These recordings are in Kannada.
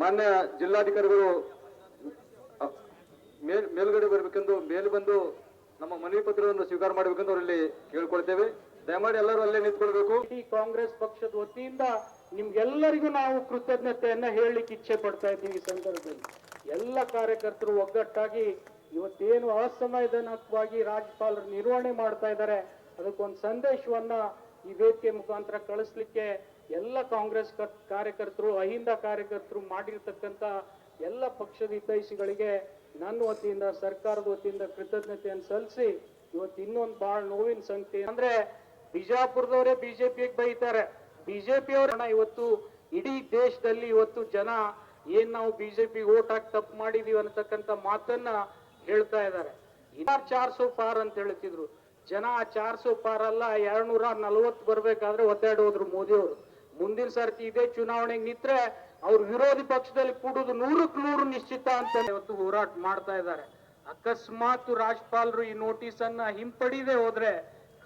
ಮಾನ್ಯ ಜಿಲ್ಲಾಧಿಕಾರಿಗಳು ಮೇಲ್ ಮೇಲ್ಗಡೆ ಬರಬೇಕೆಂದು ಮೇಲೆ ಬಂದು ನಮ್ಮ ಮನವಿ ಪತ್ರವನ್ನು ಸ್ವೀಕಾರ ಮಾಡಬೇಕೆಂದು ಅವರಲ್ಲಿ ಕೇಳ್ಕೊಳ್ತೇವೆ. ದಯಮಾಡಿ ಎಲ್ಲರೂ ಅಲ್ಲೇ ನಿಂತ್ಕೊಳ್ಬೇಕು. ಕಾಂಗ್ರೆಸ್ ಪಕ್ಷದ ವತಿಯಿಂದ ನಿಮ್ಗೆಲ್ಲರಿಗೂ ನಾವು ಕೃತಜ್ಞತೆಯನ್ನ ಹೇಳಲಿಕ್ಕೆ ಇಚ್ಛೆ ಪಡ್ತಾ ಇದ್ದೀವಿ ಈ ಸಂದರ್ಭದಲ್ಲಿ. ಎಲ್ಲ ಕಾರ್ಯಕರ್ತರು ಒಗ್ಗಟ್ಟಾಗಿ ಇವತ್ತೇನು ಅಸಮಾಧಾನಕವಾಗಿ ರಾಜ್ಯಪಾಲರು ನಿರ್ವಹಣೆ ಮಾಡ್ತಾ ಇದ್ದಾರೆ, ಅದಕ್ಕೊಂದು ಸಂದೇಶವನ್ನ ಈ ವೇದಿಕೆ ಮುಖಾಂತರ ಕಳಿಸ್ಲಿಕ್ಕೆ ಎಲ್ಲ ಕಾಂಗ್ರೆಸ್ ಕಾರ್ಯಕರ್ತರು, ಅಹಿಂದ ಕಾರ್ಯಕರ್ತರು ಮಾಡಿರ್ತಕ್ಕಂಥ ಎಲ್ಲ ಪಕ್ಷದ ಹಿತೈಷಿಗಳಿಗೆ ನನ್ನ ವತಿಯಿಂದ, ಸರ್ಕಾರದ ವತಿಯಿಂದ ಕೃತಜ್ಞತೆಯನ್ನು ಸಲ್ಲಿಸಿ ಇವತ್ತು ಇನ್ನೊಂದು ಬಹಳ ನೋವಿನ ಸಂಗತಿ ಅಂದ್ರೆ ಬಿಜಾಪುರದವರೇ ಬಿಜೆಪಿಗೆ ಬೈತಾರೆ. ಬಿಜೆಪಿಯವರ ಇವತ್ತು ಇಡೀ ದೇಶದಲ್ಲಿ ಇವತ್ತು ಜನ ಏನ್ ನಾವು ಬಿಜೆಪಿ ಓಟ್ ಹಾಕಿ ತಪ್ಪು ಮಾಡಿದೀವಿ ಅನ್ನತಕ್ಕಂಥ ಮಾತನ್ನ ಹೇಳ್ತಾ ಇದ್ದಾರೆ. ಇನ್ನಾರು ಚಾರ್ ಪಾರ್ ಅಂತ ಹೇಳ್ತಿದ್ರು. ಜನ ಆ ಚಾರ್ ಸೋ ಪಾರ್ ಅಲ್ಲ, ಎರಡ್ನೂರ ನಲವತ್ತು ಬರ್ಬೇಕಾದ್ರೆ ಮೋದಿ ಅವರು ಮುಂದಿನ ಸರ್ತಿ ಇದೇ ಚುನಾವಣೆಗೆ ನಿಂತ್ರೆ ಅವ್ರು ವಿರೋಧಿ ಪಕ್ಷದಲ್ಲಿ ಕೂಡುದು ನೂರಕ್ಕೆ ನೂರು ನಿಶ್ಚಿತ ಅಂತ ಇವತ್ತು ಹೋರಾಟ ಮಾಡ್ತಾ ಇದ್ದಾರೆ. ಅಕಸ್ಮಾತ್ ರಾಜ್ಯಪಾಲರು ಈ ನೋಟಿಸ್ ಅನ್ನ ಹಿಂಪಡಿದೆ ಹೋದ್ರೆ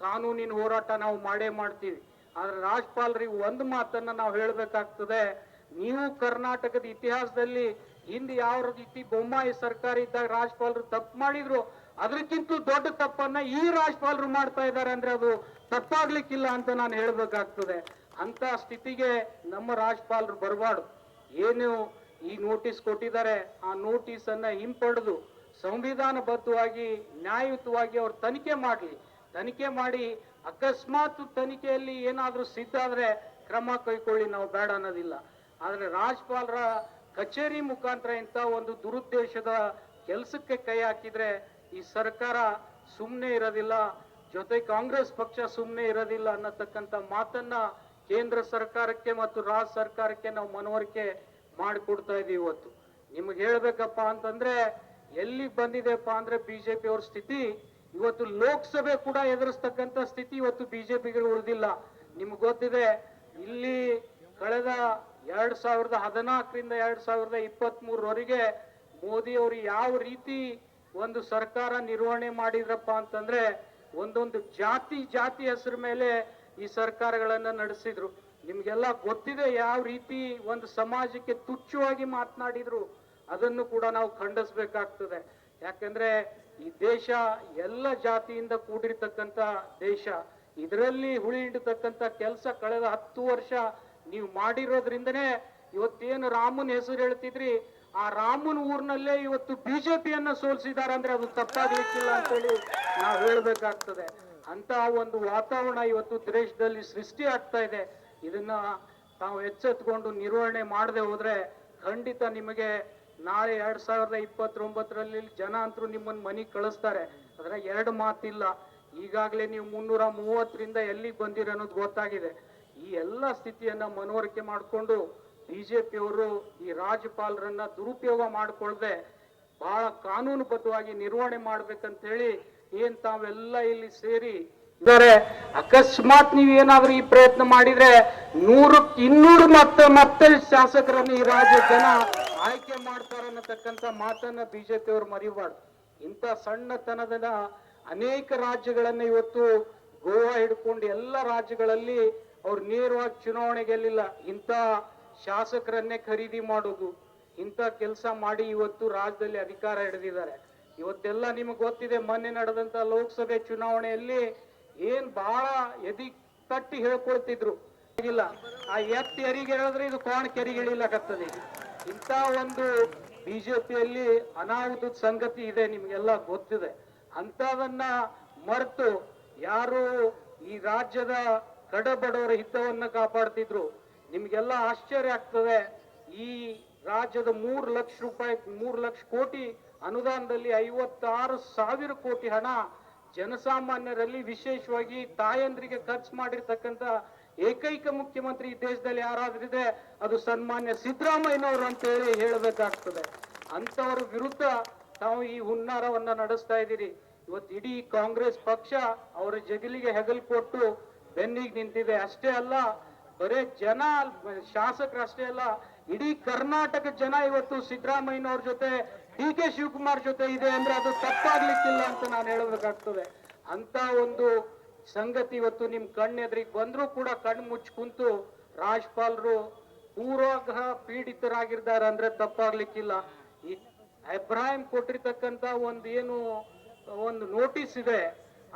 ಕಾನೂನಿನ ಹೋರಾಟ ನಾವು ಮಾಡೇ ಮಾಡ್ತೀವಿ. ಆದ್ರೆ ರಾಜ್ಯಪಾಲರಿಗೆ ಒಂದು ಮಾತನ್ನ ನಾವು ಹೇಳ್ಬೇಕಾಗ್ತದೆ, ನೀವು ಕರ್ನಾಟಕದ ಇತಿಹಾಸದಲ್ಲಿ ಹಿಂದೆ ಯಾವ ರೀತಿ ಬೊಮ್ಮಾಯಿ ಸರ್ಕಾರ ಇದ್ದಾಗ ರಾಜ್ಯಪಾಲರು ತಪ್ಪು ಮಾಡಿದ್ರು ಅದಕ್ಕಿಂತ ದೊಡ್ಡ ತಪ್ಪನ್ನ ಈ ರಾಜ್ಯಪಾಲರು ಮಾಡ್ತಾ ಇದ್ದಾರೆ ಅಂದ್ರೆ ಅದು ತಪ್ಪಾಗ್ಲಿಕ್ಕಿಲ್ಲ ಅಂತ ನಾನು ಹೇಳ್ಬೇಕಾಗ್ತದೆ. ಅಂತ ಸ್ಥಿತಿಗೆ ನಮ್ಮ ರಾಜ್ಯಪಾಲರು ಬರಬಾರ್ದು. ಏನು ಈ ನೋಟಿಸ್ ಕೊಟ್ಟಿದ್ದಾರೆ, ಆ ನೋಟಿಸ್ ಅನ್ನ ಹಿಂಪಡೆದು ಸಂವಿಧಾನಬದ್ಧವಾಗಿ, ನ್ಯಾಯಯುತವಾಗಿ ಅವ್ರು ತನಿಖೆ ಮಾಡಲಿ. ತನಿಖೆ ಮಾಡಿ, ಅಕಸ್ಮಾತ್ ತನಿಖೆಯಲ್ಲಿ ಏನಾದ್ರೂ ಸಿದ್ಧ ಆದರೆ ಕ್ರಮ ಕೈಕೊಳ್ಳಿ, ನಾವು ಬೇಡ ಅನ್ನೋದಿಲ್ಲ. ಆದ್ರೆ ರಾಜ್ಯಪಾಲರ ಕಚೇರಿ ಮುಖಾಂತರ ಇಂಥ ಒಂದು ದುರುದ್ದೇಶದ ಕೆಲಸಕ್ಕೆ ಕೈ ಹಾಕಿದ್ರೆ ಈ ಸರ್ಕಾರ ಸುಮ್ಮನೆ ಇರೋದಿಲ್ಲ, ಜೊತೆ ಕಾಂಗ್ರೆಸ್ ಪಕ್ಷ ಸುಮ್ಮನೆ ಇರೋದಿಲ್ಲ ಅನ್ನತಕ್ಕಂಥ ಮಾತನ್ನ ಕೇಂದ್ರ ಸರ್ಕಾರಕ್ಕೆ ಮತ್ತು ರಾಜ್ಯ ಸರ್ಕಾರಕ್ಕೆ ನಾವು ಮನವರಿಕೆ ಮಾಡಿಕೊಡ್ತಾ ಇದೀವಿ ಇವತ್ತು. ನಿಮ್ಗೆ ಹೇಳ್ಬೇಕಪ್ಪ ಅಂತಂದ್ರೆ, ಎಲ್ಲಿ ಬಂದಿದೆಪ್ಪ ಅಂದ್ರೆ ಬಿಜೆಪಿ ಅವ್ರ ಸ್ಥಿತಿ, ಇವತ್ತು ಲೋಕಸಭೆ ಕೂಡ ಎದುರಿಸ್ತಕ್ಕಂಥ ಸ್ಥಿತಿ ಇವತ್ತು ಬಿಜೆಪಿಗೆ ಉಳಿದಿಲ್ಲ. ನಿಮ್ಗೆ ಗೊತ್ತಿದೆ, ಇಲ್ಲಿ ಕಳೆದ ಎರಡ್ ಸಾವಿರದ ಹದಿನಾಲ್ಕರಿಂದ ಎರಡ್ ಸಾವಿರದ ಇಪ್ಪತ್ತ್ ಮೂರವರೆಗೆ ಮೋದಿ ಅವರು ಯಾವ ರೀತಿ ಒಂದು ಸರ್ಕಾರ ನಿರ್ವಹಣೆ ಮಾಡಿದ್ರಪ್ಪ ಅಂತಂದ್ರೆ, ಒಂದೊಂದು ಜಾತಿ ಜಾತಿ ಹೆಸರು ಮೇಲೆ ಈ ಸರ್ಕಾರಗಳನ್ನ ನಡೆಸಿದ್ರು. ನಿಮ್ಗೆಲ್ಲ ಗೊತ್ತಿದೆ ಯಾವ ರೀತಿ ಒಂದು ಸಮಾಜಕ್ಕೆ ತುಚ್ಚವಾಗಿ ಮಾತನಾಡಿದ್ರು. ಅದನ್ನು ಕೂಡ ನಾವು ಖಂಡಿಸ್ಬೇಕಾಗ್ತದೆ. ಯಾಕಂದ್ರೆ ಈ ದೇಶ ಎಲ್ಲ ಜಾತಿಯಿಂದ ಕೂಡಿರ್ತಕ್ಕಂಥ ದೇಶ, ಇದರಲ್ಲಿ ಹುಳಿ ಹಿಡಿತಕ್ಕಂಥ ಕೆಲಸ ಕಳೆದ ಹತ್ತು ವರ್ಷ ನೀವು ಮಾಡಿರೋದ್ರಿಂದನೇ ಇವತ್ತೇನು ರಾಮನ್ ಹೆಸರು ಹೇಳ್ತಿದ್ರಿ? ಆ ರಾಮನ್ ಊರ್ನಲ್ಲೇ ಇವತ್ತು ಬಿಜೆಪಿಯನ್ನ ಸೋಲಿಸಿದಾರೆ ಅಂದ್ರೆ ಅದು ತಪ್ಪಾಗ್ಲಿಕ್ಕಿಲ್ಲ ಅಂತೇಳಿ ನಾವು ಹೇಳ್ಬೇಕಾಗ್ತದೆ. ಅಂತ ಒಂದು ವಾತಾವರಣ ಇವತ್ತು ದೇಶದಲ್ಲಿ ಸೃಷ್ಟಿ ಆಗ್ತಾ ಇದೆ. ಇದನ್ನ ತಾವು ಎಚ್ಚೆತ್ಕೊಂಡು ನಿರ್ವಹಣೆ ಮಾಡದೆ ಹೋದ್ರೆ ಖಂಡಿತ ನಿಮಗೆ ನಾಳೆ ಎರಡ್ ಸಾವಿರದ ಇಪ್ಪತ್ತೊಂಬತ್ತರಲ್ಲಿ ಜನ ಅಂತರೂ ನಿಮ್ಮನ್ನ ಮನೆಗೆ ಕಳಿಸ್ತಾರೆ. ಅದ್ರ ಎರಡು ಮಾತಿಲ್ಲ. ಈಗಾಗಲೇ ನೀವು ಮುನ್ನೂರ ಮೂವತ್ತರಿಂದ ಎಲ್ಲಿಗೆ ಬಂದಿರ ಅನ್ನೋದು ಗೊತ್ತಾಗಿದೆ. ಈ ಎಲ್ಲ ಸ್ಥಿತಿಯನ್ನ ಮನವರಿಕೆ ಮಾಡಿಕೊಂಡು ಬಿಜೆಪಿಯವರು ಈ ರಾಜ್ಯಪಾಲರನ್ನ ದುರುಪಯೋಗ ಮಾಡಿಕೊಳ್ಳದೆ ಬಹಳ ಕಾನೂನುಬದ್ಧವಾಗಿ ನಿರ್ವಹಣೆ ಮಾಡ್ಬೇಕಂತ ಹೇಳಿ ಏನ್ ತಾವೆಲ್ಲ ಇಲ್ಲಿ ಸೇರಿ ಅಕಸ್ಮಾತ್ ನೀವು ಏನಾದ್ರೂ ಈ ಪ್ರಯತ್ನ ಮಾಡಿದ್ರೆ ನೂರಕ್ಕೆ ಇನ್ನೂರು ಮತ್ತೆ ಮತ್ತೆ ಶಾಸಕರನ್ನು ಈ ರಾಜ್ಯ ಜನ ಆಯ್ಕೆ ಮಾಡ್ತಾರೆ ಅನ್ನತಕ್ಕಂಥ ಮಾತನ್ನ ಬಿಜೆಪಿ ಅವರು ಮರಿಬಾರ್ದು. ಇಂಥ ಸಣ್ಣತನದ ಅನೇಕ ರಾಜ್ಯಗಳನ್ನ ಇವತ್ತು ಗೋವಾ ಹಿಡ್ಕೊಂಡು ಎಲ್ಲ ರಾಜ್ಯಗಳಲ್ಲಿ ಅವ್ರು ನೇರವಾಗಿ ಚುನಾವಣೆ ಗೆಲ್ಲಿಲ್ಲ. ಇಂಥ ಶಾಸಕರನ್ನೇ ಖರೀದಿ ಮಾಡೋದು, ಇಂಥ ಕೆಲಸ ಮಾಡಿ ಇವತ್ತು ರಾಜ್ಯದಲ್ಲಿ ಅಧಿಕಾರ ಹಿಡಿದಿದ್ದಾರೆ. ಇವತ್ತೆಲ್ಲ ನಿಮಗೆ ಗೊತ್ತಿದೆ, ಮೊನ್ನೆ ನಡೆದಂತ ಲೋಕಸಭೆ ಚುನಾವಣೆಯಲ್ಲಿ ಏನ್ ಬಹಳ ಎದಿ ತಟ್ಟಿ ಹೇಳ್ಕೊಳ್ತಿದ್ರು. ಇಲ್ಲ ಆ ಎತ್ತಿ ಎರಿಗೆ ಹೇಳಿದ್ರೆ ಇದು ಕೋಣ ಕೆರಿಗೆ ಇಳಿಲಕತ್ತದೆ ಇಂಥ ಒಂದು ಬಿಜೆಪಿಯಲ್ಲಿ ಅನಾಹುತದ ಸಂಗತಿ ಇದೆ, ನಿಮ್ಗೆಲ್ಲ ಗೊತ್ತಿದೆ. ಅಂತದನ್ನ ಮರೆತು ಯಾರು ಈ ರಾಜ್ಯದ ಕಡಬಡವರ ಹಿತವನ್ನ ಕಾಪಾಡ್ತಿದ್ರು. ನಿಮ್ಗೆಲ್ಲ ಆಶ್ಚರ್ಯ ಆಗ್ತದೆ. ಈ ರಾಜ್ಯದ ಮೂರು ಲಕ್ಷ ರೂಪಾಯಿ, ಮೂರು ಲಕ್ಷ ಕೋಟಿ ಅನುದಾನದಲ್ಲಿ ಐವತ್ತಾರು ಸಾವಿರ ಕೋಟಿ ಹಣ ಜನಸಾಮಾನ್ಯರಲ್ಲಿ ವಿಶೇಷವಾಗಿ ತಾಯಂದ್ರಿಗೆ ಖರ್ಚು ಮಾಡಿರ್ತಕ್ಕಂಥ ಏಕೈಕ ಮುಖ್ಯಮಂತ್ರಿ ಈ ದೇಶದಲ್ಲಿ ಯಾರಾದ್ರಿದೆ, ಅದು ಸನ್ಮಾನ್ಯ ಸಿದ್ದರಾಮಯ್ಯನವರು ಅಂತ ಹೇಳಿ ಹೇಳಬೇಕಾಗ್ತದೆ. ಅಂತವರ ವಿರುದ್ಧ ತಾವು ಈ ಹುನ್ನಾರವನ್ನ ನಡೆಸ್ತಾ ಇದ್ದೀರಿ. ಇವತ್ತು ಇಡೀ ಕಾಂಗ್ರೆಸ್ ಪಕ್ಷ ಅವರ ಜಗಲಿಗೆ ಹೆಗಲು ಕೊಟ್ಟು ಬೆನ್ನಿಗೆ ನಿಂತಿದೆ. ಅಷ್ಟೇ ಅಲ್ಲ, ಬರೇ ಜನ ಶಾಸಕರಷ್ಟೇ ಅಲ್ಲ ಇಡೀ ಕರ್ನಾಟಕ ಜನ ಇವತ್ತು ಸಿದ್ದರಾಮಯ್ಯನವ್ರ ಜೊತೆ, ಡಿ ಕೆ ಶಿವಕುಮಾರ್ ಜೊತೆ ಇದೆ ಅಂದ್ರೆ ಅದು ತಪ್ಪಾಗ್ಲಿಕ್ಕಿಲ್ಲ ಅಂತ ನಾನು ಹೇಳಬೇಕಾಗ್ತದೆ. ಅಂತ ಒಂದು ಸಂಗತಿ ಇವತ್ತು ನಿಮ್ ಕಣ್ಣೆದ್ರಿಗೆ ಬಂದ್ರೂ ಕೂಡ ಕಣ್ಣು ಮುಚ್ಚಿ ಕುಂತು ರಾಜ್ಪಾಲ್ರು ಪೂರ್ವಾಗ್ರಹ ಪೀಡಿತರಾಗಿದ್ದಾರೆ ಅಂದ್ರೆ ತಪ್ಪಾಗ್ಲಿಕ್ಕಿಲ್ಲ. ಈ ಅಬ್ರಾಹಿಂ ಕೊಟ್ಟಿರ್ತಕ್ಕಂತ ಒಂದು ಏನು, ಒಂದು ನೋಟಿಸ್ ಇದೆ.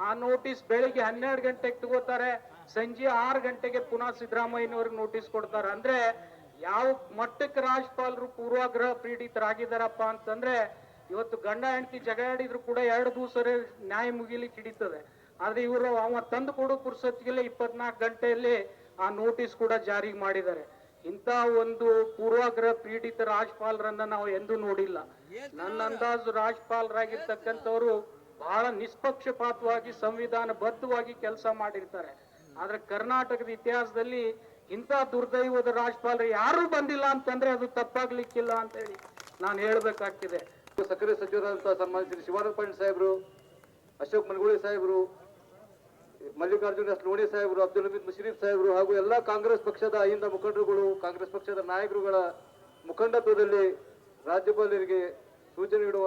ಆ ನೋಟಿಸ್ ಬೆಳಿಗ್ಗೆ ಹನ್ನೆರಡು ಗಂಟೆಗೆ ತಗೋತಾರೆ. ಸಂಜೆ ಆರು ಗಂಟೆಗೆ ಪುನಃ ಸಿದ್ದರಾಮಯ್ಯನವ್ರಿಗೆ ನೋಟಿಸ್ ಕೊಡ್ತಾರೆ. ಅಂದ್ರೆ ಯಾವ ಮಟ್ಟಕ್ಕೆ ರಾಜ್ಯಪಾಲರು ಪೂರ್ವಾಗ್ರಹ ಪೀಡಿತರಾಗಿದ್ದಾರಪ್ಪ ಅಂತಂದ್ರೆ ಇವತ್ತು ಗಂಡ ಹೆಂಡತಿ ಜಗಾಡಿದ್ರು ಕೂಡ ಎರಡು ದಿವಸ ನ್ಯಾಯ ಮುಗಿಲಿಕ್ಕೆ ಹಿಡಿತದೆ. ಆದ್ರೆ ಇವರು ಅವ ತಂದು ಕೊಡೋ ಪುರ್ಸತ್ಗೆಲ್ಲ ಇಪ್ಪತ್ನಾಲ್ಕು ಗಂಟೆಯಲ್ಲಿ ಆ ನೋಟಿಸ್ ಕೂಡ ಜಾರಿ ಮಾಡಿದ್ದಾರೆ. ಇಂಥ ಒಂದು ಪೂರ್ವಾಗ್ರಹ ಪೀಡಿತ ರಾಜ್ಯಪಾಲರನ್ನ ನಾವು ಎಂದೂ ನೋಡಿಲ್ಲ. ನನ್ನ ಅಂದಾಜು ರಾಜ್ಯಪಾಲರಾಗಿರ್ತಕ್ಕಂಥವ್ರು ಬಹಳ ನಿಷ್ಪಕ್ಷಪಾತವಾಗಿ ಸಂವಿಧಾನ ಬದ್ಧವಾಗಿ ಕೆಲಸ ಮಾಡಿರ್ತಾರೆ. ಆದ್ರೆ ಕರ್ನಾಟಕದ ಇತಿಹಾಸದಲ್ಲಿ ಇಂಥ ದುರ್ದೈವದ ರಾಜ್ಯಪಾಲರು ಯಾರು ಬಂದಿಲ್ಲ ಅಂತಂದ್ರೆ ಅದು ತಪ್ಪಾಗ್ಲಿಕ್ಕಿಲ್ಲ ಅಂತ ಹೇಳಿ ನಾನು ಹೇಳ್ಬೇಕಾಗ್ತಿದೆ. ಸಕ್ಕರೆ ಸಚಿವರಾದಂತಹ ಸನ್ಮಾನ್ಯ ಶ್ರೀ ಶಿವಾನಂದ ಸಾಹೇಬರು, ಅಶೋಕ್ ಮನಗೋಳಿ ಸಾಹೇಬರು, ಮಲ್ಲಿಕಾರ್ಜುನ ಲೋಣಿ ಸಾಹೇಬರು, ಅಬ್ದುಲ್ ಹಮೀದ್ ಮುಷರೀಫ್ ಸಾಹೇಬರು ಹಾಗೂ ಎಲ್ಲ ಕಾಂಗ್ರೆಸ್ ಪಕ್ಷದ ಅಹಿಂದ ಮುಖಂಡರುಗಳು, ಕಾಂಗ್ರೆಸ್ ಪಕ್ಷದ ನಾಯಕರುಗಳ ಮುಖಂಡತ್ವದಲ್ಲಿ ರಾಜ್ಯಪಾಲರಿಗೆ ಸೂಚನೆ ನೀಡುವ